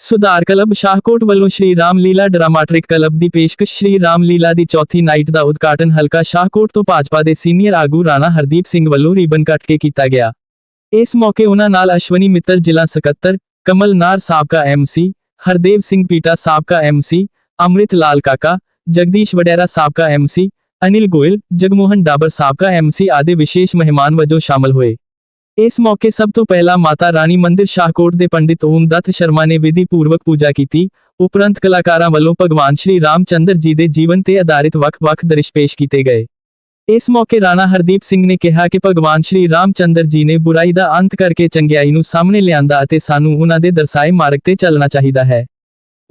ਸੁਧਾਰ ਕਲੱਬ ਸ਼ਾਹਕੋਟ ਵੱਲੋਂ ਸ਼੍ਰੀ ਰਾਮ ਲੀਲਾ ਡਰਾਮਾਟਿਕ ਕਲੱਬ ਦੀ ਪੇਸ਼ਕਸ਼ ਸ਼੍ਰੀ ਰਾਮ ਲੀਲਾ ਦੀ ਚੌਥੀ ਨਾਈਟ ਦਾ ਉਦਘਾਟਨ ਹਲਕਾ ਸ਼ਾਹਕੋਟ ਤੋਂ ਭਾਜਪਾ ਦੇ ਸੀਨੀਅਰ ਆਗੂ ਰਾਣਾ ਹਰਦੀਪ ਸਿੰਘ ਵੱਲੋਂ ਰੀਬਨ ਕੱਟ ਕੇ ਕੀਤਾ ਗਿਆ। ਇਸ ਮੌਕੇ ਉਹਨਾਂ ਨਾਲ ਅਸ਼ਵਨੀ ਮਿੱਤਲ ਜ਼ਿਲ੍ਹਾ ਸਕੱਤਰ, ਕਮਲ ਨਾਰ ਸਾਬਕਾ ਐਮਸੀ ਹਰਦੇਵ ਸਿੰਘ ਪੀਟਾ ਸਾਬਕਾ ਐਮਸੀ ਅੰਮ੍ਰਿਤ ਲਾਲ ਕਾਕਾ, ਜਗਦੀਸ਼ ਵਡੇਰਾ ਸਾਬਕਾ ਐਮਸੀ ਅਨਿਲ ਗੋਇਲ, ਜਗਮੋਹਨ ਡਾਬਰ ਸਾਬਕਾ ਐਮਸੀ ਆਦਿ ਵਿਸ਼ੇਸ਼ ਮਹਿਮਾਨ ਵਜੋਂ ਸ਼ਾਮਲ ਹੋਏ। ਇਸ ਮੌਕੇ ਸਭ ਤੋਂ ਪਹਿਲਾਂ ਮਾਤਾ ਰਾਣੀ ਮੰਦਿਰ ਸ਼ਾਹਕੋਟ ਦੇ ਪੰਡਿਤ ਓਮ ਦੱਤ ਸ਼ਰਮਾ ਨੇ ਵਿਧੀ ਪੂਰਵਕ ਪੂਜਾ ਕੀਤੀ। ਉਪਰੰਤ ਕਲਾਕਾਰਾਂ ਵੱਲੋਂ ਭਗਵਾਨ ਸ਼੍ਰੀ ਰਾਮਚੰਦਰ ਜੀ ਦੇ ਜੀਵਨ ਤੇ ਆਧਾਰਿਤ ਵੱਖ-ਵੱਖ ਦ੍ਰਿਸ਼ ਪੇਸ਼ ਕੀਤੇ ਗਏ। ਇਸ ਮੌਕੇ ਰਾਣਾ ਹਰਦੀਪ ਸਿੰਘ ਨੇ ਕਿਹਾ ਕਿ ਭਗਵਾਨ ਸ਼੍ਰੀ ਰਾਮਚੰਦਰ ਜੀ ਨੇ ਬੁਰਾਈ ਦਾ ਅੰਤ ਕਰਕੇ ਚੰਗਿਆਈ ਨੂੰ ਸਾਹਮਣੇ ਲਿਆਂਦਾ ਅਤੇ ਸਾਨੂੰ ਉਹਨਾਂ ਦੇ ਦਰਸਾਏ ਮਾਰਗ ਤੇ ਚੱਲਣਾ ਚਾਹੀਦਾ ਹੈ।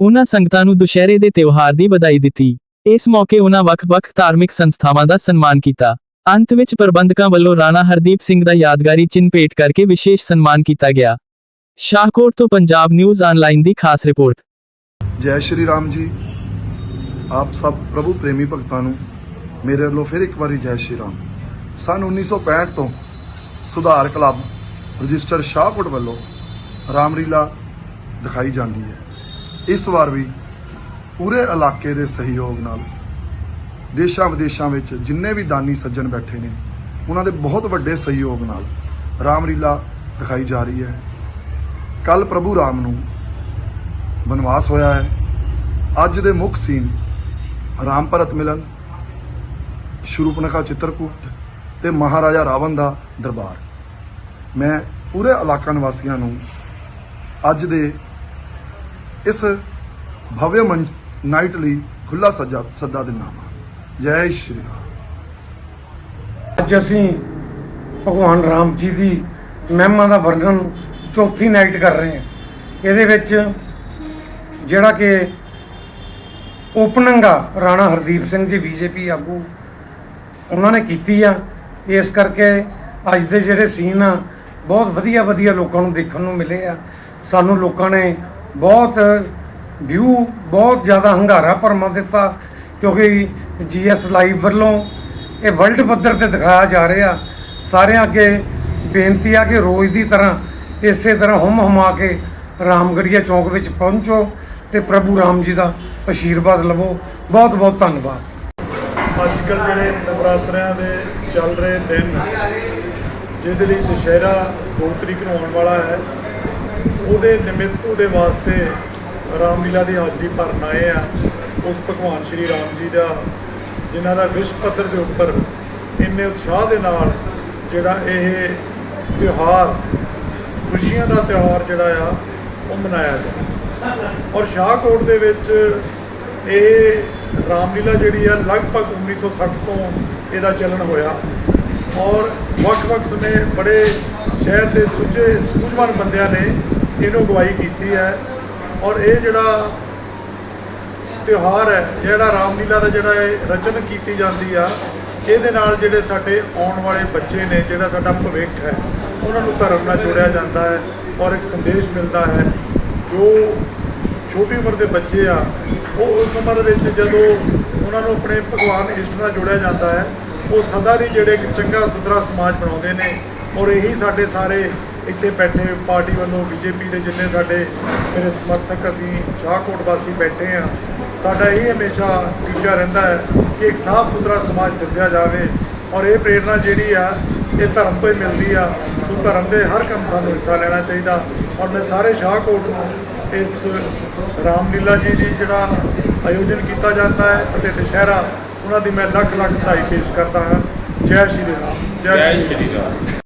ਉਹਨਾਂ ਸੰਗਤਾਂ ਨੂੰ ਦੁਸ਼ਹਿਰੇ ਦੇ ਤਿਉਹਾਰ ਦੀ ਵਧਾਈ ਦਿੱਤੀ। ਇਸ ਮੌਕੇ ਉਹਨਾਂ ਵੱਖ-ਵੱਖ ਧਾਰਮਿਕ ਸੰਸਥਾਵਾਂ ਦਾ ਸਨਮਾਨ ਕੀਤਾ। ਅੰਤ ਵਿੱਚ ਪ੍ਰਬੰਧਕਾਂ ਵੱਲੋਂ ਰਾਣਾ ਹਰਦੀਪ ਸਿੰਘ ਦਾ ਯਾਦਗਾਰੀ ਚਿੰਨ੍ਹ ਭੇਟ ਕਰਕੇ ਵਿਸ਼ੇਸ਼ ਸਨਮਾਨ ਕੀਤਾ ਗਿਆ। ਸ਼ਾਹਕੋਟ ਤੋਂ ਪੰਜਾਬ ਨਿਊਜ਼ ਆਨਲਾਈਨ ਦੀ ਖਾਸ ਰਿਪੋਰਟ। ਜੈ ਸ਼੍ਰੀ ਰਾਮ ਜੀ। ਆਪ ਸਭ ਪ੍ਰਭੂ ਪ੍ਰੇਮੀ ਭਗਤਾਂ ਨੂੰ ਮੇਰੇ ਵੱਲੋਂ ਫਿਰ ਇੱਕ ਵਾਰੀ ਜੈ ਸ਼੍ਰੀ ਰਾਮ। ਸਨ 1965 ਤੋਂ ਸੁਧਾਰ ਕਲੱਬ ਰਜਿਸਟਰ ਸ਼ਾਹਕੋਟ ਵੱਲੋਂ ਰਾਮਲੀਲਾ ਦਿਖਾਈ ਜਾਂਦੀ ਹੈ। ਇਸ ਵਾਰ ਵੀ ਪੂਰੇ ਇਲਾਕੇ ਦੇ ਸਹਿਯੋਗ ਨਾਲ ਦੇਸ਼ਾਂ ਵਿਦੇਸ਼ਾਂ ਵਿੱਚ ਜਿੰਨੇ ਵੀ ਦਾਨੀ ਸੱਜਣ ਬੈਠੇ ਨੇ, ਉਹਨਾਂ ਦੇ ਬਹੁਤ ਵੱਡੇ ਸਹਿਯੋਗ ਨਾਲ ਰਾਮਲੀਲਾ ਦਿਖਾਈ ਜਾ ਰਹੀ ਹੈ। ਕੱਲ ਪ੍ਰਭੂ ਰਾਮ ਨੂੰ ਬਨਵਾਸ ਹੋਇਆ ਹੈ। ਅੱਜ ਦੇ ਮੁੱਖ ਸੀਨ ਰਾਮ ਭਰਤ ਮਿਲਨ, ਸ਼ੁਰੂਪਨਖਾ ਚਿੱਤਰਕੂਟ ਤੇ ਮਹਾਰਾਜਾ ਰਾਵਣ ਦਾ ਦਰਬਾਰ। ਮੈਂ ਪੂਰੇ ਇਲਾਕਾ ਨਿਵਾਸੀਆਂ ਨੂੰ ਅੱਜ ਦੇ ਇਸ ਭਵਯ ਮੰਚ ਨਾਈਟ ਲਈ ਖੁੱਲਾ ਸੱਜਾ ਸੱਦਾ ਦਿੰਦਾ ਹਾਂ। ਜੈ ਸ਼੍ਰੀ ਅੱਜ ਅਸੀਂ ਭਗਵਾਨ ਰਾਮ ਜੀ ਦੀ ਮਹਿਮਾ ਦਾ ਵਰਣਨ ਚੌਥੀ ਨਾਈਟ ਕਰ ਰਹੇ ਹਾਂ। ਇਹਦੇ ਵਿੱਚ ਜਿਹੜਾ ਕਿ ਓਪਨਿੰਗ ਆ ਰਾਣਾ ਹਰਦੀਪ ਸਿੰਘ ਜੀ, ਬੀਜੇਪੀ ਆਗੂ, ਉਹਨਾਂ ਨੇ ਕੀਤੀ ਆ। ਇਸ ਕਰਕੇ ਅੱਜ ਦੇ ਜਿਹੜੇ ਸੀਨ ਆ, ਬਹੁਤ ਵਧੀਆ ਵਧੀਆ ਲੋਕਾਂ ਨੂੰ ਦੇਖਣ ਨੂੰ ਮਿਲੇ ਆ। ਸਾਨੂੰ ਲੋਕਾਂ ਨੇ ਬਹੁਤ ਵਿਊ ਬਹੁਤ ਜ਼ਿਆਦਾ ਹੰਗਾਰਾ ਭਰਮਾ ਦਿੱਤਾ। ਕਿਉਂਕਿ ਜੀਐਸ ਲਾਈਵ ਵੱਲੋਂ ਇਹ ਵਰਲਡ ਪੱਧਰ ਤੇ ਦਿਖਾਇਆ ਜਾ ਰਿਹਾ। ਸਾਰਿਆਂ ਅੱਗੇ ਬੇਨਤੀ ਆ ਕਿ ਰੋਜ਼ ਦੀ ਤਰ੍ਹਾਂ ਇਸੇ ਤਰ੍ਹਾਂ ਹੁਮ ਹੁਮਾ ਕੇ ਰਾਮਗੜੀਆ ਚੌਂਕ ਵਿੱਚ ਪਹੁੰਚੋ ਤੇ ਪ੍ਰਭੂ ਰਾਮ ਜੀ ਦਾ ਆਸ਼ੀਰਵਾਦ ਲਵੋ। ਬਹੁਤ ਬਹੁਤ ਧੰਨਵਾਦ। ਅੱਜ ਕੱਲ੍ਹ ਜਿਹੜੇ ਨਵਰਾਤਰਿਆਂ ਦੇ ਚੱਲ ਰਹੇ ਦਿਨ, ਜਿਹਦੇ ਲਈ ਦੁਸ਼ਹਿਰਾ 2 ਤਰੀਕ ਨੂੰ ਆਉਣ ਵਾਲਾ ਹੈ, ਉਹਦੇ ਨਿਮਿਤ ਉਹਦੇ ਵਾਸਤੇ ਰਾਮਲੀਲਾ ਦੀ ਹਾਜ਼ਰੀ ਭਰਨ ਆਏ ਆ। ਉਸ ਭਗਵਾਨ ਸ਼੍ਰੀ ਰਾਮ ਜੀ ਦਾ, ਜਿਨ੍ਹਾਂ ਦਾ ਵਿਸ਼ਵ ਪੱਧਰ ਦੇ ਉੱਪਰ ਇੰਨੇ ਉਤਸ਼ਾਹ ਦੇ ਨਾਲ ਜਿਹੜਾ ਇਹ ਤਿਉਹਾਰ, ਖੁਸ਼ੀਆਂ ਦਾ ਤਿਉਹਾਰ ਜਿਹੜਾ ਆ, ਉਹ ਮਨਾਇਆ ਜਾਂਦਾ। ਔਰ ਸ਼ਾਹਕੋਟ ਦੇ ਵਿੱਚ ਇਹ ਰਾਮਲੀਲਾ ਜਿਹੜੀ ਆ, ਲਗਭਗ 1960 ਤੋਂ ਇਹਦਾ ਚੱਲਣ ਹੋਇਆ। ਔਰ ਵੱਖ-ਵੱਖ ਸਮੇਂ ਬੜੇ ਸ਼ਹਿਰ ਦੇ ਸੁੱਚੇ ਸੂਝਵਾਨ ਬੰਦਿਆਂ ਨੇ ਇਹਨੂੰ ਅਗਵਾਈ ਕੀਤੀ ਹੈ। ਔਰ ਇਹ ਜਿਹੜਾ ਤਿਉਹਾਰ ਹੈ, ਜਿਹੜਾ ਰਾਮਲੀਲਾ ਦਾ ਜਿਹੜਾ ਇਹ ਰਚਨ ਕੀਤੀ ਜਾਂਦੀ ਆ, ਇਹਦੇ ਨਾਲ ਜਿਹੜੇ ਸਾਡੇ ਆਉਣ ਵਾਲੇ ਬੱਚੇ ਨੇ, ਜਿਹੜਾ ਸਾਡਾ ਭਵਿੱਖ ਹੈ, ਉਹਨਾਂ ਨੂੰ ਧਰਮ ਨਾਲ ਜੋੜਿਆ ਜਾਂਦਾ ਹੈ ਔਰ ਇੱਕ ਸੰਦੇਸ਼ ਮਿਲਦਾ ਹੈ, ਜੋ ਛੋਟੀ ਉਮਰ ਦੇ ਬੱਚੇ ਆ, ਉਹ ਉਸ ਉਮਰ ਵਿੱਚ ਜਦੋਂ ਉਹਨਾਂ ਨੂੰ ਆਪਣੇ ਭਗਵਾਨ ਇਸ਼ਟ ਨਾਲ ਜੋੜਿਆ ਜਾਂਦਾ ਹੈ, ਉਹ ਸਦਾ ਲਈ ਜਿਹੜੇ ਇੱਕ ਚੰਗਾ ਸੁਧਰਾ ਸਮਾਜ ਬਣਾਉਂਦੇ ਨੇ ਔਰ ਇਹੀ ਸਾਡੇ ਸਾਰੇ ਇੱਥੇ ਬੈਠੇ ਪਾਰਟੀ ਵੱਲੋਂ ਬੀਜੇਪੀ ਦੇ ਜਿੰਨੇ ਸਾਡੇ ਮੇਰੇ ਸਮਰਥਕ ਅਸੀਂ ਸ਼ਾਹਕੋਟ ਵਾਸੀ ਬੈਠੇ ਆ ਸਾਡਾ ਇਹ ਹਮੇਸ਼ਾ ਟੀਚਾ ਰਹਿੰਦਾ ਹੈ ਕਿ ਇੱਕ ਸਾਫ਼ ਸੁਥਰਾ ਸਮਾਜ ਸਿਰਜਿਆ ਜਾਵੇ ਔਰ ਇਹ ਪ੍ਰੇਰਣਾ ਜਿਹੜੀ ਆ, ਇਹ ਧਰਮ ਤੋਂ ਹੀ ਮਿਲਦੀ ਆ। ਉਹ ਧਰਮ ਦੇ ਹਰ ਕੰਮ ਸਾਨੂੰ ਹਿੱਸਾ ਲੈਣਾ ਚਾਹੀਦਾ ਔਰ ਮੈਂ ਸਾਰੇ ਸ਼ਾਹਕੋਟ ਨੂੰ ਇਸ ਰਾਮਲੀਲਾ ਜੀ ਦੀ ਜਿਹੜਾ ਆਯੋਜਨ ਕੀਤਾ ਜਾਂਦਾ ਹੈ ਅਤੇ ਦੁਸ਼ਹਿਰਾ, ਉਹਨਾਂ ਦੀ ਮੈਂ ਲੱਖ ਲੱਖ ਵਧਾਈ ਪੇਸ਼ ਕਰਦਾ ਹਾਂ। ਜੈ ਸ਼੍ਰੀ ਰਾਮ। ਜੈ ਸ਼੍ਰੀ ਰਾਮ।